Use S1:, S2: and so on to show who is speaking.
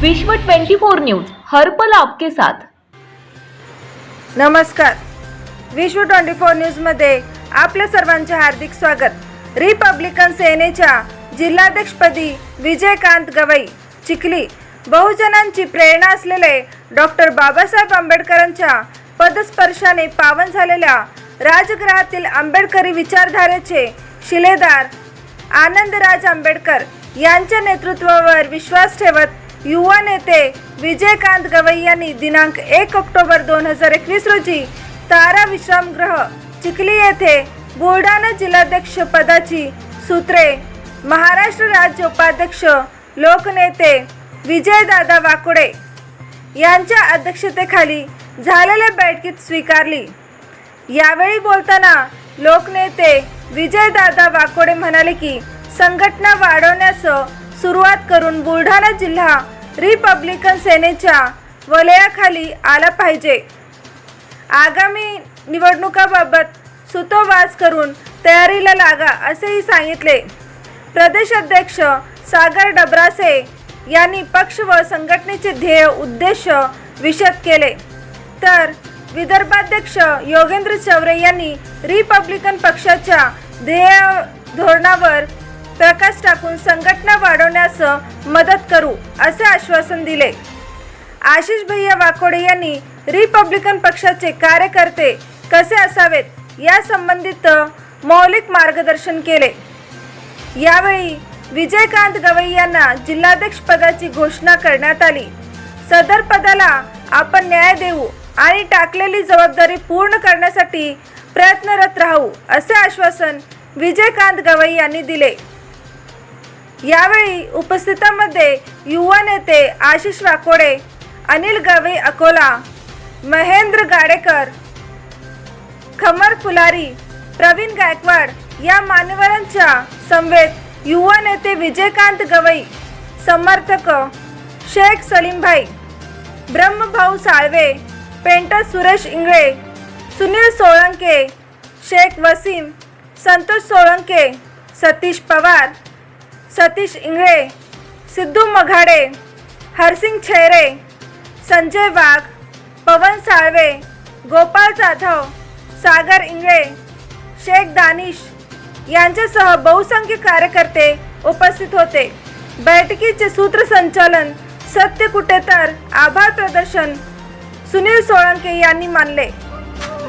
S1: विश्व 24 न्यूज हर्पल आपके साथ.
S2: नमस्कार. विश्व ट्वेंटी फोर न्यूजमध्ये आपल्या सर्वांचे हार्दिक स्वागत. रिपब्लिकन सेनेच्या जिल्हाध्यक्षपदी विजयकांत गवई चिखली. बहुजनांची प्रेरणा असलेले डॉक्टर बाबासाहेब आंबेडकरांच्या पदस्पर्शाने पावन झालेल्या राजगृहातील आंबेडकरी विचारधारेचे शिलेदार आनंदराज आंबेडकर यांच्या नेतृत्वावर विश्वास ठेवत युवा नेते विजयकांत गवई यांनी दिनांक एक ऑक्टोबर दोन हजार एकवीस रोजी तारा विश्रामगृह चिखली येथे बुलढाणा जिल्हाध्यक्ष पदाची सूत्रे महाराष्ट्र राज्य उपाध्यक्ष लोकनेते विजयदादा वाकोडे यांच्या अध्यक्षतेखाली झालेल्या बैठकीत स्वीकारली. यावेळी बोलताना लोकनेते विजयदादा वाकोडे म्हणाले की संघटना वाढवण्यास सुरुवात करून बुलढाणा जिल्हा रिपब्लिकन सेनेच्या वलयाखाली आला पाहिजे. आगामी निवडणुकाबाबत सुतोवाच करून तयारीला लागा असेही सांगितले. प्रदेशाध्यक्ष सागर डबरासे यांनी पक्ष व संघटनेचे ध्येय उद्देश विशद केले. तर विदर्भाध्यक्ष योगेंद्र चवरे यांनी रिपब्लिकन पक्षाच्या ध्येय धोरणावर प्रकाश टाकून संघटना वाढवण्यास मदत करू असे आश्वासन दिले. आशिष भैया वाकोडे यांनी रिपब्लिकन पक्षाचे कार्यकर्ते कसे असावेत या संबंधित मौलिक मार्गदर्शन केले. यावेळी विजयकांत गवई यांना जिल्हाध्यक्ष पदाची घोषणा करण्यात आली. सदर पदाला आपण न्याय देऊ आणि टाकलेली जबाबदारी पूर्ण करण्यासाठी प्रयत्नरत राहू असे आश्वासन विजयकांत गवई यांनी दिले. यावेळी उपस्थितांमध्ये युवा नेते आशिष वाकोडे अनिल गवई अकोला महेंद्र गाडेकर खमर फुलारी प्रवीण गायकवाड या मान्यवरांच्या समवेत युवा नेते विजयकांत गवई समर्थक शेख सलीमभाई ब्रह्मभाऊ साळवे पेंटर सुरेश इंगळे सुनील सोळंके शेख वसीम संतोष सोळंके सतीश पवार सतीश इंगळे सिद्धू मघाडे हरसिंग छेरे संजय वाघ पवन साळवे गोपाळ जाधव सागर इंगळे शेख दानिश यांच्यासह बहुसंख्य कार्यकर्ते उपस्थित होते. बैठकीचे सूत्रसंचालन सत्य कुटेतर आभार प्रदर्शन सुनील सोळंके यांनी मानले.